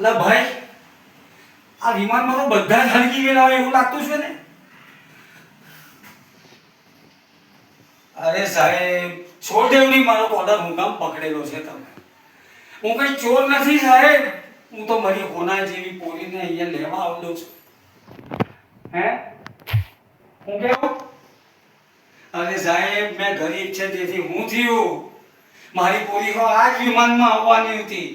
અલા ભાઈ, આ વિમાનમાં તો બધા જ ગયેલા હોય એવું લાગતું છે ને? અરે સાહેબ છોડેવની મારો ઓર્ડર હું કામ પકડેલો છે તમે. હું કઈ ચોર નથી સાહેબ. હું તો મારી હોના જેવી પોલીને અહીંયા લેવા આવેલો છું. હે? હું કેવું? અરે સાહેબ, મેં ગરીબ છે, તેથી હું થયું. મારી પોરી તો આ વિમાનમાં આવવાની હતી.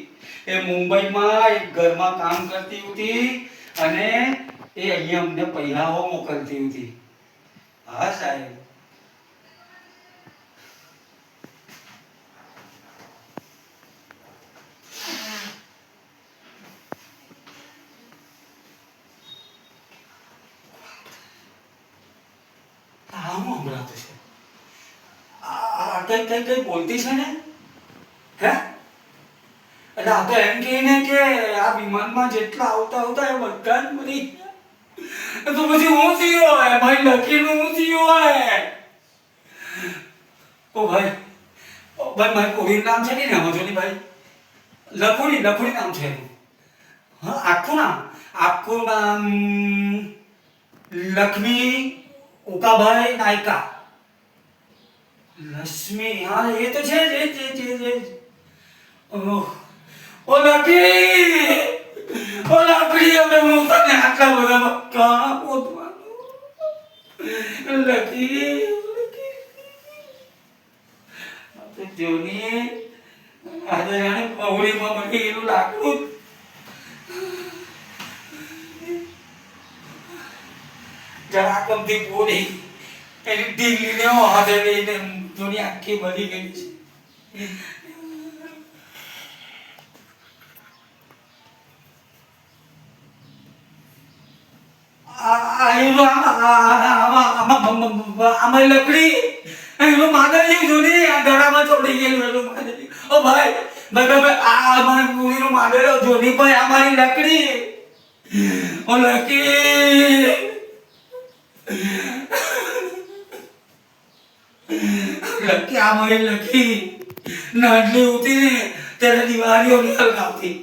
એ મુંબઈમાં એક ઘરમાં કામ કરતી હતી અને એ અહીંયા અમને પૈસાઓ મોકલતી હતી. હા, સાહેબ. છે આ આ કઈ કઈ કઈ બોલતી છે ને? હે? એટલે આ તો એમ કહીને કે આ વિમાનમાં જેટલા આવતા આવતા એ બધા જ મરી તો પછી હું થયો હોય, ભાઈ લકીનું હું થયો હોય. ઓ ભાઈ ભાઈ, મારી કોરીનું નામ છે ને રમજોની ભાઈ? લખુડી લખુડી નામ છે હા, આખું નામ. આખું નામ લક્ષ્મી ઉકાભાઈ નાયકા. લક્ષ્મી હા એ તો છે જ એ જ, એ જ, એ જ, એ જ. ઓહ, ઓ લકી ઓ લકડી હવે હું તને આટલા બધા કાં પોતવાનું લકી લકી આ તો જોની આજે જાણે પૌડીમાં મને એનું લાકડું જરા ગમતી પૂરી એની ઢીલીને હાથે લઈને જોની આખી બની ગઈ છે. લકડી એનું ગળામાં ચોટી ગયેલું એનું ભાઈ ભાઈ ભાઈ આ અમારી જોની ભાઈ અમારી લકડી. લકી લકી આ મારી લકી નાટલી ઉતી ને ત્યારે દિવાળીઓ હલગાવતી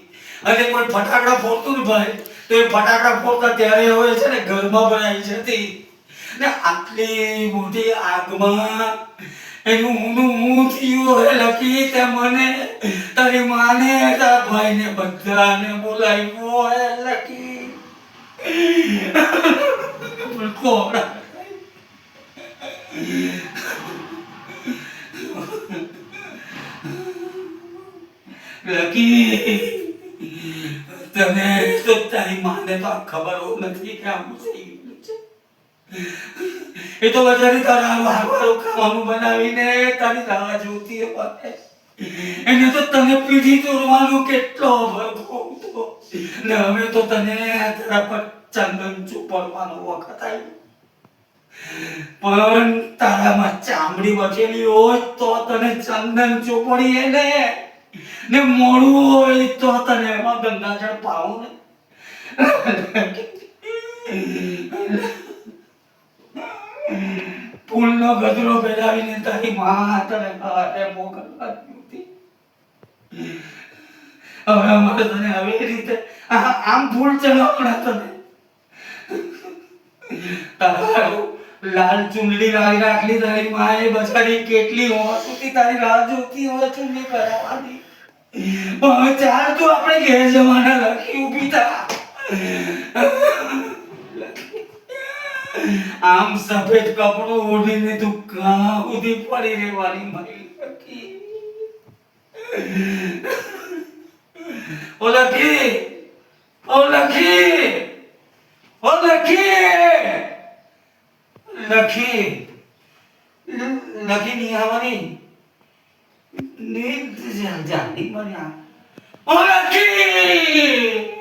અને કોઈ ફટાકડા ફોડતું ને ભાઈ, તો એ ફટાકડા ફોડતા ત્યારે હોય છે ને ઘરમાં બનાવી જતી. ને આટલી મોટી આગમાં એનું ઊંડું હું થયું હોય લકી તે મને. તારી માને તારા ભાઈને બધાને બોલાવ્યો લકી પણ કોણ? લકી તો તારી માને તો ખબર નથી કે આવું થઈ ગયું છે એ તો વધારે તારા વારવારો ખાવાનું બનાવીને તારી રાહ જોતી હોય એને તો તને પીઠી તોડવાનો કેટલો ભરખો હતો. ને હવે તો તને તારા પર ચંદન ચોપડવાનો વખત આવ્યો. પણ તારામાં ચામડી બચેલી હોય તો તને ચંદન ચોપડીએ ને. ને મોડું હોય તો તને એમાં ગંગાજળ પાવું ને. ફૂલનો ગજરો પહેરાવીને તારી માં તને મોકલવાની હતી. હવે અમારે તને આવી રીતે આમ ફૂલ ચડાવણા તને. તારું લાલ ચુંદડી લાવી રાખલી, તારી માએ બચારી. કેટલી હોવા સુધી તારી રાહ જોતી હોય, ચુંદડી કરાવવાની. હવે ચાલ, તું આપણે ઘેર જવાના લખી ઊભી થા. આમ સફેદ કપડું ઓઢીને તું કા ઉધી પડી રહેવાની મારી લખી ઓ લખી ઓ લખી ઓ લખી લખી લખી નહીં આવવાની નીંદ જા- જાગી મને આ. ઓ લખી